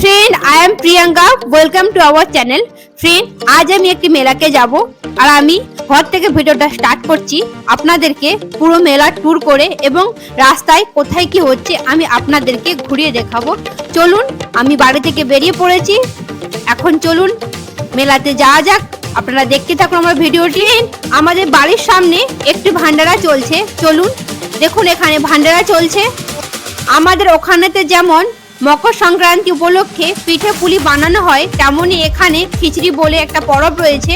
Friend I am Priyanka welcome to our channel friend আজ আমি একটি মেলাকে যাব। আর আমি ঘর থেকে ভিডিওটা স্টার্ট করছি আপনাদেরকে পুরো মেলা ট্যুর করে এবং রাস্তায় কোথায় কি হচ্ছে আমি আপনাদেরকে ঘুরিয়ে দেখাবো। চলুন, আমি বাড়ি থেকে বেরিয়ে পড়েছি। এখন চলুন, মেলাতে যাওয়া যাক। আপনারা দেখতে থাকুন আমার ভিডিওটি। আমাদের বাড়ির সামনে একটি ভান্ডারা চলছে। চলুন, দেখুন এখানে ভান্ডারা চলছে। আমাদের ওখানেতে যেমন মকর সংক্রান্তি উপলক্ষে পিঠে পুলি বানানো হয়, তেমনই এখানে খিচড়ি বলে একটা পরব রয়েছে।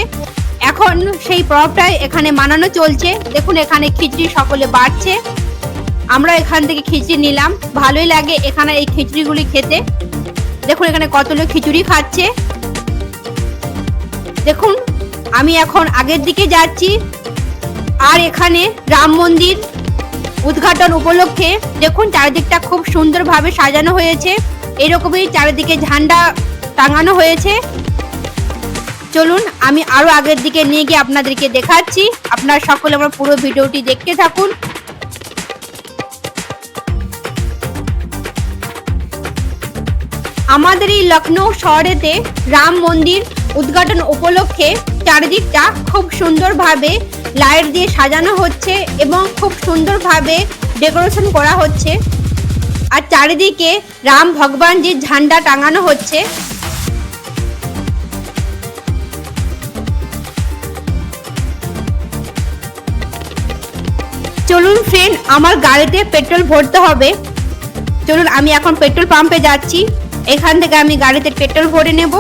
এখন সেই পরবটাই এখানে মানানো চলছে। দেখুন, এখানে খিচড়ি সকলে বাড়ছে। আমরা এখান থেকে খিচড়ি নিলাম। ভালোই লাগে এখানে এই খিচড়িগুলি খেতে। দেখুন, এখানে কত লোক খিচুড়ি খাচ্ছে। দেখুন, আমি এখন আগের দিকে যাচ্ছি। আর এখানে রাম মন্দির উদ্ঘাটন উপলক্ষে দেখুন, চারিদিকটা খুব সুন্দরভাবে সাজানো হয়েছে। এরকমই চারিদিকে ঝান্ডা টাঙানো হয়েছে। চলুন, আমি আরও আগের দিকে নিয়ে গিয়ে আপনাদেরকে দেখাচ্ছি। আপনারা সকলে আমার পুরো ভিডিওটি দেখতে থাকুন। আমাদের এই লখনৌ শহরেতে রাম মন্দির উদ্ঘাটন উপলক্ষে চারিদিকটা খুব সুন্দরভাবে লাইট দিয়ে সাজানো হচ্ছে এবং খুব সুন্দরভাবে ডেকোরেশন করা হচ্ছে। আর চারিদিকে রাম ভগবানজির ঝান্ডা টাঙানো হচ্ছে। চলুন ফ্রেন্ড আমার গাড়িতে পেট্রোল ভরতে হবে। চলুন, আমি এখন পেট্রোল পাম্পে যাচ্ছি। এখান থেকে আমি গাড়িতে পেট্রোল ভরে নেব।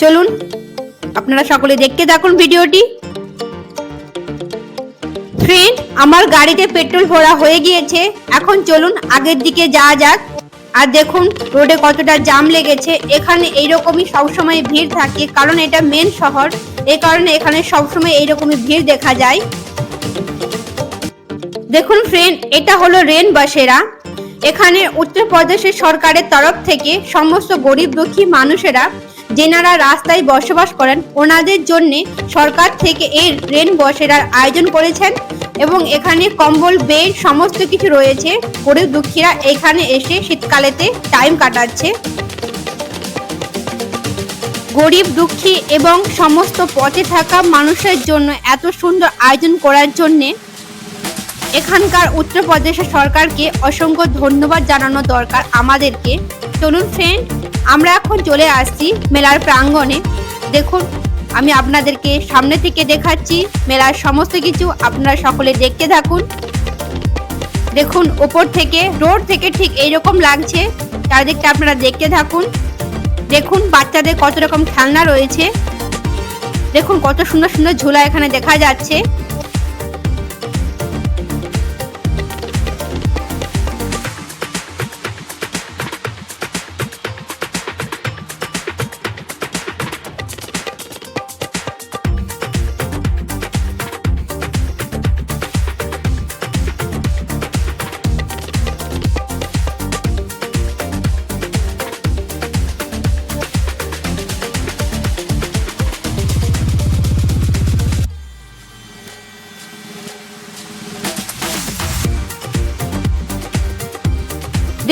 চলুন আপনারা সকলে দেখতে থাকুন ভিডিওটি। ফ্রেন্ড আমার গাড়িতে পেট্রোল ভরা হয়ে গিয়েছে। এখন চলুন আগের দিকে যাওয়া যাক। আর দেখুন রোডে কতটা জাম লেগেছে। এখানে এইরকমই সবসময় ভিড় থাকে, কারণ এটা মেন শহর। এই কারণে এখানে সবসময় এইরকমই ভিড় দেখা যায়। দেখুন ফ্রেন্ড এটা হলো রেন বাসেরা। এখানে উত্তরপ্রদেশের সরকারের তরফ থেকে সমস্ত গরিব দুঃখী মানুষেরা যেনারা রাস্তায় বসবাস করেন, ওনাদের জন্য সরকার থেকে এই রেন বসেরার আয়োজন করেছেন এবং এখানে কম্বল, বেড, সমস্ত কিছু রয়েছে গরিব দুঃখীরা এখানে এসে শীতকালেতে টাইম কাটাচ্ছে। গরিব, দুঃখী এবং সমস্ত পথে থাকা মানুষের জন্য এত সুন্দর আয়োজন করার জন্যে এখানকার উত্তরপ্রদেশের সরকারকে অসংখ্য ধন্যবাদ জানানো দরকার আমাদেরকে। চলুন ফ্রেন্ড আমরা এখন চলে আসছি মেলার প্রাঙ্গণে। দেখুন, আমি আপনাদেরকে সামনে থেকে দেখাচ্ছি মেলার সমস্ত কিছু। আপনারা সকলে দেখতে থাকুন। দেখুন, ওপর থেকে, রোড থেকে ঠিক এইরকম লাগছে। চারিদিকটা আপনারা দেখতে থাকুন। দেখুন, বাচ্চাদের কত রকম খেলনা রয়েছে। দেখুন, কত সুন্দর সুন্দর ঝোলা এখানে দেখা যাচ্ছে।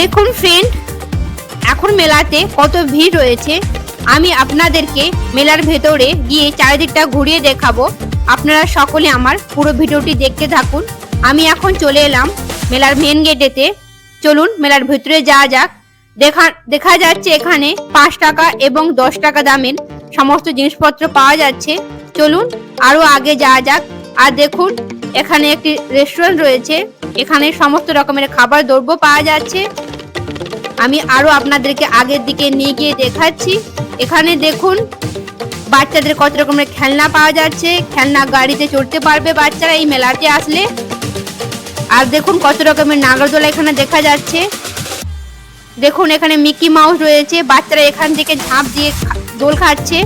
দেখুন ফ্রেন্ড এখন মেলাতে কত ভিড় রয়েছে। আমি আপনাদেরকে মেলার ভেতরে গিয়ে চারিদিকটা ঘুরিয়ে দেখাবো। আপনারা সকলে আমার পুরো ভিডিওটি দেখতে থাকুন। আমি এখন চলে এলাম মেলার মেন গেটেতে চলুন মেলার ভেতরে যাওয়া যাক। দেখা দেখা যাচ্ছে এখানে পাঁচ টাকা এবং দশ টাকা দামের সমস্ত জিনিসপত্র পাওয়া যাচ্ছে। চলুন আরও আগে যাওয়া যাক। আর দেখুন, এখানে একটি রেস্টুরেন্ট রয়েছে। এখানে সমস্ত রকমের খাবার, দ্রব্য পাওয়া যাচ্ছে। আমি আরও আপনাদেরকে আগের দিকে নিয়ে গিয়ে দেখাচ্ছি। এখানে দেখুন, বাচ্চাদের কত রকমের খেলনা পাওয়া যাচ্ছে। খেলনা গাড়িতে চড়তে পারবে বাচ্চারা এই মেলাতে আসলে। আর দেখুন, কত রকমের নাগরদোলা এখানে দেখা যাচ্ছে। দেখুন, এখানে মিকি মাউস রয়েছে। বাচ্চারা এখান থেকে ঝাঁপ দিয়ে দোল খাচ্ছে।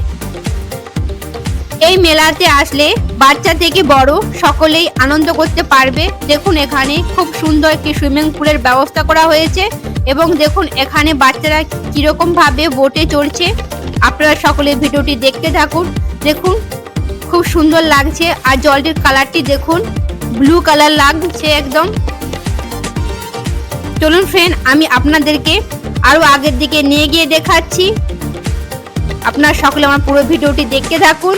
এই মেলাতে আসলে বাচ্চা থেকে বড় সকলেই আনন্দ করতে পারবে। দেখুন, এখানে খুব সুন্দর একটি সুইমিং পুলের ব্যবস্থা করা হয়েছে এবং দেখুন, এখানে বাচ্চারা কীরকম ভাবে বোটে চড়ছে। আপনারা সকলে ভিডিওটি দেখতে থাকুন। দেখুন, খুব সুন্দর লাগছে আর জলটির কালারটি দেখুন, ব্লু কালার লাগছে একদম। চলুন ফ্রেন্ড, আমি আপনাদেরকে আরও আগের দিকে নিয়ে গিয়ে দেখাচ্ছি। আপনারা সকলে আমার পুরো ভিডিওটি দেখতে থাকুন।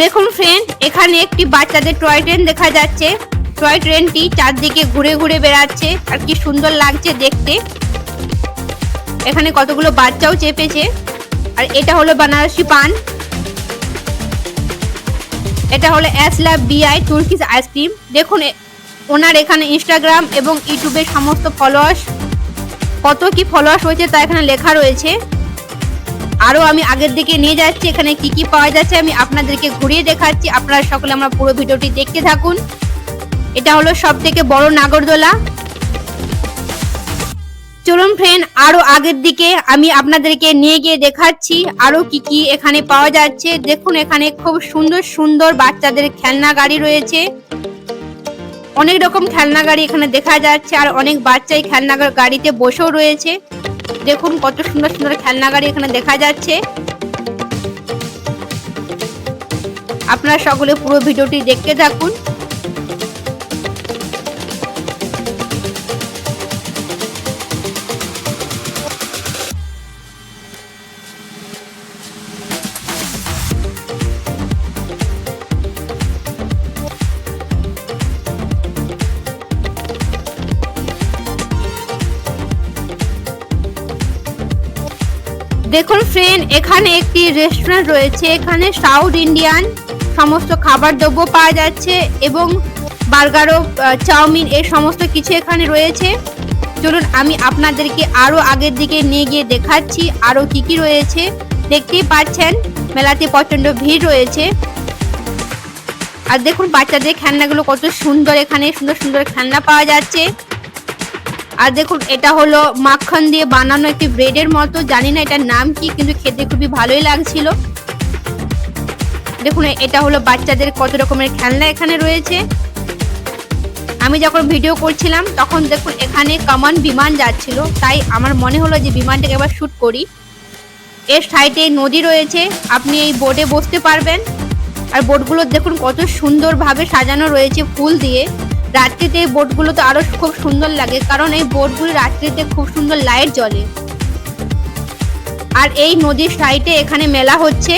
দেখুন ফ্রেন্ড এখানে একটি বাচ্চাদের টয় ট্রেন দেখা যাচ্ছে। টয় ট্রেনটি চারদিকে ঘুরে ঘুরে বেড়াচ্ছে, আর কি সুন্দর লাগছে দেখতে। এখানে কতগুলো বাচ্চাও চেপেছে, আর এটা হলো বানারসি পান। এটা হলো অ্যাসলা বিআই তুর্কিস আইসক্রিম দেখুন ওনার এখানে ইনস্টাগ্রাম এবং ইউটিউবের সমস্ত ফলোয়ার্স কত কি ফলোয়ার্স হয়েছে তা এখানে লেখা রয়েছে। আরও আমি আগের দিকে নিয়ে যাচ্ছি, এখানে কি কি পাওয়া যাচ্ছে আমি আপনাদেরকে ঘুরিয়ে দেখাচ্ছি। আপনারা সকলে আমার পুরো ভিডিওটি দেখতে থাকুন। এটা হলো সব থেকে বড় নাগরদোলা। চলুন ফ্রেন্ড আরও আগের দিকে আমি আপনাদেরকে নিয়ে গিয়ে দেখাচ্ছি, আরও কি কি এখানে পাওয়া যাচ্ছে। দেখুন, এখানে খুব সুন্দর সুন্দর বাচ্চাদের খেলনা গাড়ি রয়েছে। অনেক রকম খেলনা গাড়ি এখানে দেখা যাচ্ছে, আর অনেক বাচ্চাই খেলনা গাড়িতে বসেও রয়েছে। দেখুন কত সুন্দর সুন্দর খেলনা গাড়ি এখানে দেখা যাচ্ছে। আপনারা সকলে পুরো ভিডিওটি দেখতে থাকুন। দেখুন ফ্রেন্ড এখানে একটি রেস্টুরেন্ট রয়েছে, এখানে সাউথ ইন্ডিয়ান সমস্ত খাবার দ্রব্য পাওয়া যাচ্ছে এবং বার্গারও চাউমিন এই সমস্ত কিছু এখানে রয়েছে। চলুন আমি আপনাদেরকে আরও আগের দিকে নিয়ে গিয়ে দেখাচ্ছি, আরও কি কি রয়েছে। দেখতেই পাচ্ছেন, মেলাতে প্রচণ্ড ভিড় রয়েছে। আর দেখুন বাচ্চাদের খেলনাগুলো কত সুন্দর এখানে, সুন্দর সুন্দর খেলনা পাওয়া যাচ্ছে। আর দেখুন, এটা হলো মাখন দিয়ে বানানো একটি ব্রেডের মতো। জানি না এটার নাম কি, কিন্তু খেতে খুবই ভালোই লাগছিল। দেখুন, এটা হলো বাচ্চাদের কত রকমের খেলনা এখানে রয়েছে। আমি যখন ভিডিও করছিলাম, তখন দেখুন, এখানে কামান বিমান যাচ্ছিল। তাই আমার মনে হলো যে বিমানটাকে এবার শ্যুট করি। এর সাইডে নদী রয়েছে, আপনি এই বোটে বসতে পারবেন। আর বোটগুলো দেখুন, কত সুন্দরভাবে সাজানো রয়েছে ফুল দিয়ে। রাত্রিতে এই বোটগুলো তো আরও খুব সুন্দর লাগে, কারণ এই বোটগুলি রাত্রিতে খুব সুন্দর লাইট জ্বলে। আর এই নদীর সাইডে এখানে মেলা হচ্ছে।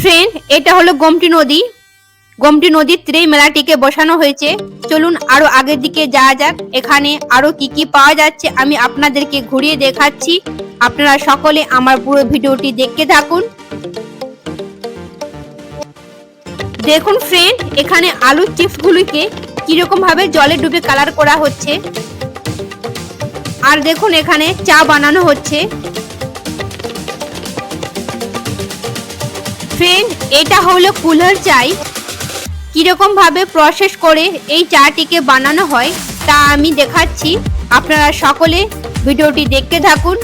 ফ্রেন্ড এটা হলো গোমটি নদী। গোমটি নদীর তীরেই মেলাটিকে বসানো হয়েছে। চলুন আরও আগের দিকে যাওয়া যাক। এখানে আরও কি কি পাওয়া যাচ্ছে আমি আপনাদেরকে ঘুরিয়ে দেখাচ্ছি। আপনারা সকলে আমার পুরো ভিডিওটি দেখতে থাকুন। দেখুন ফ্রেন্ড এখানে আলুর চিপস গুলিকে কীরকম ভাবে জলে ডুবে কালার করা হচ্ছে। আর দেখুন এখানে চা বানানো হচ্ছে। ফ্রেন্ড এটা হলো কুলার চাই। কীরকম ভাবে প্রসেস করে এই চাটিকে বানানো হয়, তা আমি দেখাচ্ছি। আপনারা সকলে ভিডিওটি দেখতে থাকুন।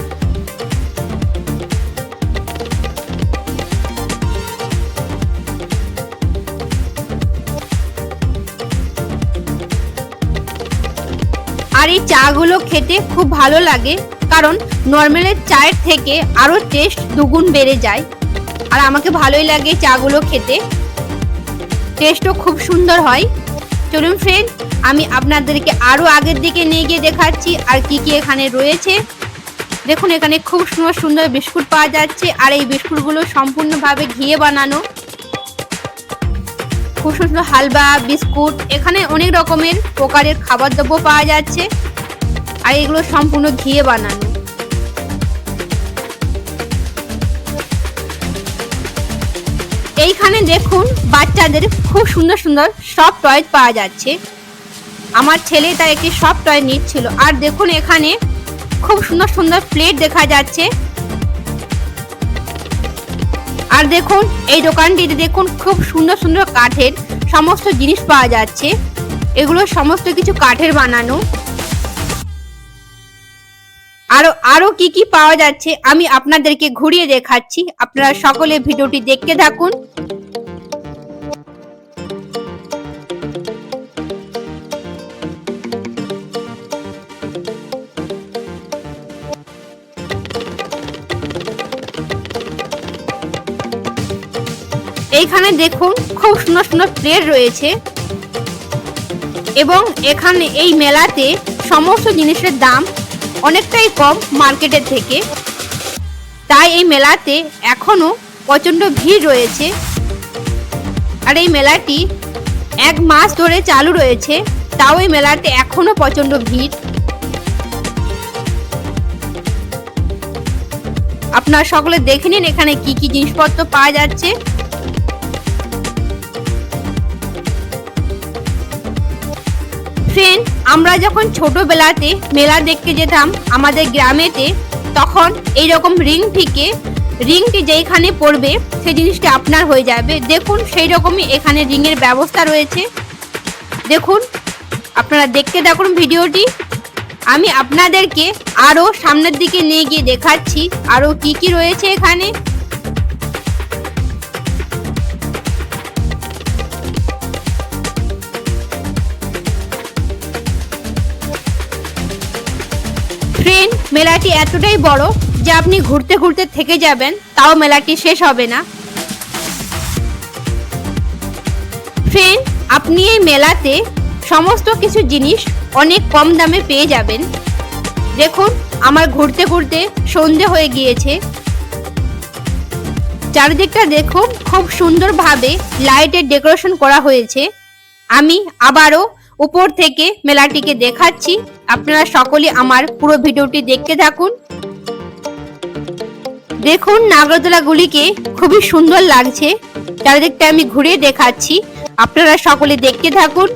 আর এই চাগুলো খেতে খুব ভালো লাগে, কারণ নর্মালের চায়ের থেকে আরও টেস্ট দুগুণ বেড়ে যায়। আর আমাকে ভালোই লাগে চাগুলো খেতে। টেস্টও খুব সুন্দর হয়। চলুন ফ্রেন্ড আমি আপনাদেরকে আরও আগের দিকে নিয়ে গিয়ে দেখাচ্ছি, আর কি কি এখানে রয়েছে। দেখুন, এখানে খুব সুন্দর সুন্দর বিস্কুট পাওয়া যাচ্ছে, আর এই বিস্কুটগুলো সম্পূর্ণভাবে ঘিয়ে বানানো। খুব সুন্দর হালবা, বিস্কুট, এখানে অনেক রকমের প্রকারের খাবার দ্রব্য পাওয়া যাচ্ছে। আর এগুলো সম্পূর্ণ ঘিয়ে বানানো। এইখানে দেখুন বাচ্চাদের খুব সুন্দর সুন্দর সব টয় পাওয়া যাচ্ছে। আমার ছেলে তার একটি সব টয় নিচ্ছিল। আর দেখুন এখানে খুব সুন্দর সুন্দর প্লেট দেখা যাচ্ছে। আর দেখুন, এই দোকানটিতে দেখুন খুব সুন্দর সুন্দর কাঠের সমস্ত জিনিস পাওয়া যাচ্ছে। এগুলো সমস্ত কিছু কাঠের বানানো। আরও আরও কি কি পাওয়া যাচ্ছে আমি আপনাদেরকে ঘুরিয়ে দেখাচ্ছি। আপনারা সকলে ভিডিওটি দেখতে থাকুন। এইখানে দেখুন খুব সুন্দর সুন্দর প্লেট রয়েছে। এবং এখানে এই মেলাতে সমস্ত জিনিসের দাম অনেকটাই কম মার্কেটের থেকে। তাই এই মেলাতে এখনও প্রচণ্ড ভিড় রয়েছে। আর এই মেলাটি এক মাস ধরে চালু রয়েছে, তাও এই মেলাতে এখনও প্রচণ্ড ভিড়। আপনারা সকলে দেখে নিন এখানে কি কি জিনিসপত্র পাওয়া যাচ্ছে। ফ্রেন্ড আমরা যখন ছোটবেলাতে মেলা দেখতে যেতাম আমাদের গ্রামেতে, তখন এই রকম রিং থেকে রিংটি যেইখানে পড়বে, সেই জিনিসটি আপনার হয়ে যাবে। দেখুন সেই রকমই এখানে রিংয়ের ব্যবস্থা রয়েছে। দেখুন, আপনারা দেখতে থাকুন ভিডিওটি। আমি আপনাদেরকে আরও সামনের দিকে নিয়ে গিয়ে দেখাচ্ছি আরও কি কি রয়েছে এখানে। মেলাটি এতটাই বড় যে আপনি ঘুরতে ঘুরতে থেকে যাবেন, তাও মেলাটি শেষ হবে না। ফ্রেন্ড, আপনি এই মেলাতে সমস্ত কিছু জিনিস অনেক কম দামে পেয়ে যাবেন। দেখুন, আমার ঘুরতে ঘুরতে সন্ধে হয়ে গিয়েছে। চারিদিকটা দেখুন, খুব সুন্দরভাবে লাইটের ডেকোরেশন করা হয়েছে। আমি আবারও উপর থেকে মেলাটিকে দেখাচ্ছি। আপনারা সকলে আমার পুরো ভিডিওটি দেখতে থাকুন। দেখুন নাগরদোলাগুলিকে খুবই সুন্দর লাগছে। চারিদিকটা আমি ঘুরে দেখাচ্ছি। আপনারা সকলে দেখতে থাকুন।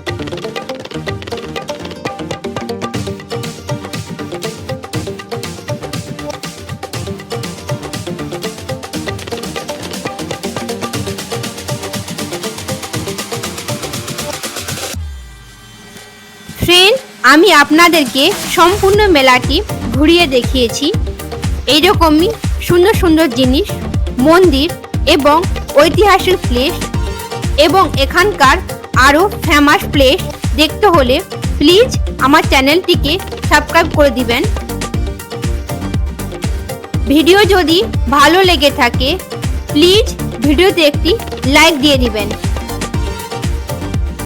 আমি আপনাদেরকে সম্পূর্ণ মেলাটি ঘুরিয়ে দেখিয়েছি। এইরকমই সুন্দর সুন্দর জিনিস, মন্দির এবং ঐতিহাসিক প্লেস এবং এখানকার আরও ফেমাস প্লেস দেখতে হলে প্লিজ আমার চ্যানেলটিকে সাবস্ক্রাইব করে দিবেন। ভিডিও যদি ভালো লেগে থাকে প্লিজ ভিডিওতে একটি লাইক দিয়ে দিবেন।